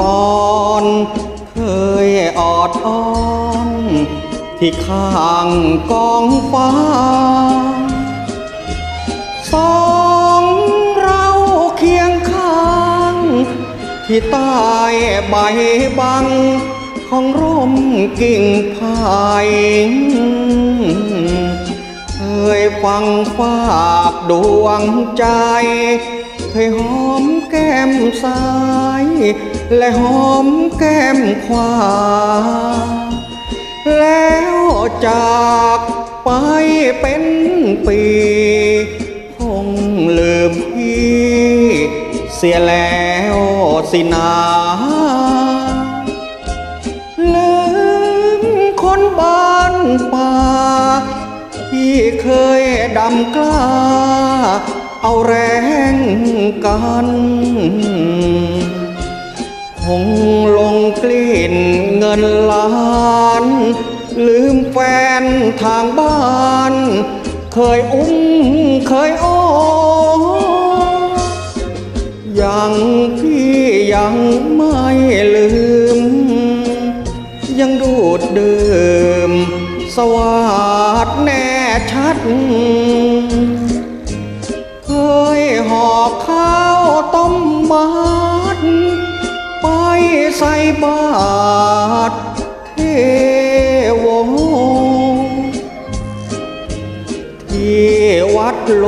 ก่อน เคยออดอ้อน ที่ข้างกองฟ้า สองเราเคียงข้าง ที่ใต้ใบบัง ของร่มกิ่งพายเคยฟังฝากดวงใจ เคยหอมแก้มซ้าย และหอมแก้มขวา แล้วจากไปเป็นปี คงลืมพี่ เสียแล้วสินาลืมคนบ้านป่าที่เคยดำกล้า เอาแรงกันคงลงกลิ่นเงินล้าน ลืมแฟนทางบ้าน เคยอุ้มเคยโอยังพี่ยังไม่ลืม ยังดูดดื่ม สวัสดแน่ชัด อบข้าวต้มมัดไปใส่บาตรเทโวที่วัดหล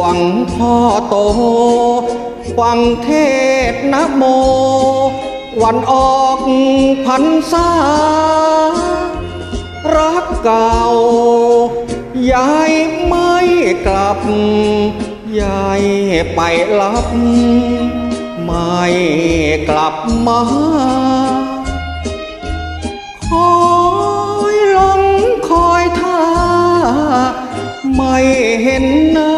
วงพ่อโต ฟังเทศนะโม วันออกพรรษารักเก่ายายไม่กลับ ยายไปลับ ไม่กลับมาคอยลงคอยท่า ไม่เห็นหน้า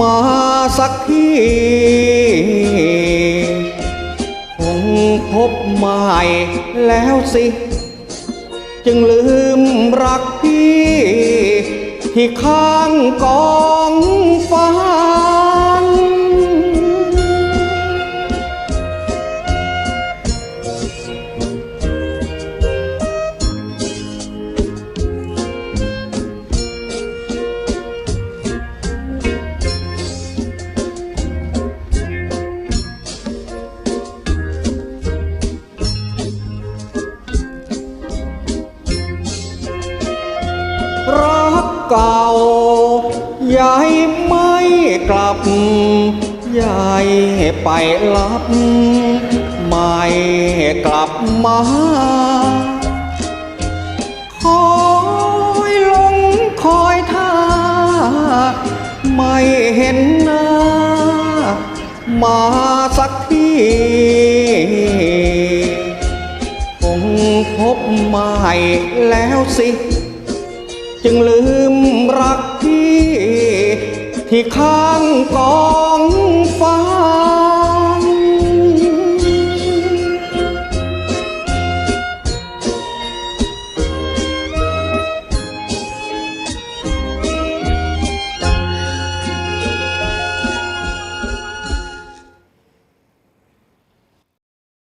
มาสักทีคงพบใหม่แล้วสิ จึงลืมรักพี่ ที่ข้างกองฟา เก่ายายไม่กลับยายไปลับไม่กลับมาคอยลงคอยท่า ไม่เห็นหน้า มาสักทีคงพบใหม่แล้วสิ จึงลืมรักพี่ ที่ข้างกองฟ้า